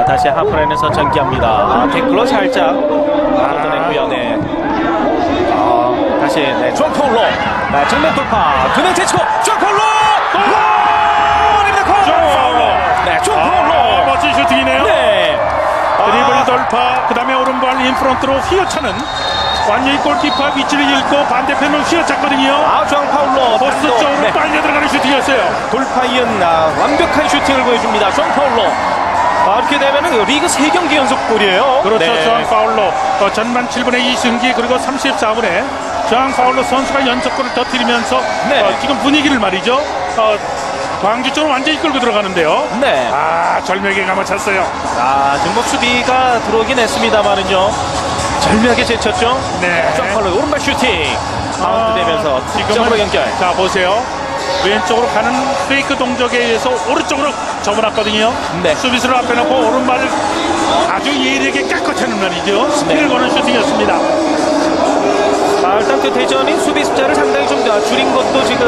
네, 다시 하프라인에서 전기합니다. 아, 댓글로 살짝 걷어냈고요. 네. 아, 다시 네, 존파울로 네, 정면 돌파 두명 제치고 존파울로 골입니다. 골! 네, 아, 존파울로 멋진 슈팅이네요. 네. 드리블 아, 돌파, 그 다음에 오른발 인프런트로 휘어차는 완전히 골키퍼 위치를 잃고 반대편으로 휘어찼거든요. 아, 존파울로 포스트 단독, 쪽으로 네, 빨려 들어가는 슈팅이었어요. 돌파 이은 아, 완벽한 슈팅을 보여줍니다. 존파울로 아, 이렇게 되면 리그 3경기 연속 골이에요. 그렇죠. 네. 저항 파울로 어, 전반 7분에 이승기 그리고 34분에 저항 파울로 선수가 연속골을 터뜨리면서 네. 어, 지금 분위기를 말이죠. 어, 광주 쪽으로 완전히 끌고 들어가는데요. 네. 아 절묘하게 감아찼어요. 아, 뭐 수비가 들어오긴 했습니다만은요. 절묘하게 제쳤죠. 네. 점퍼로 오른발 슈팅. 바운드 되면서 뒷점으로 연결. 자 보세요. 왼쪽으로 가는 페이크 동작에 의해서 오른쪽으로 접어놨거든요. 네. 수비수를 앞에 놓고 오른발을 아주 예리하게 깎아채는 말이죠. 스피를 네. 거는 슈팅이었습니다. 아, 일단 그 대전이 수비 숫자를 상당히 좀 줄인 것도 지금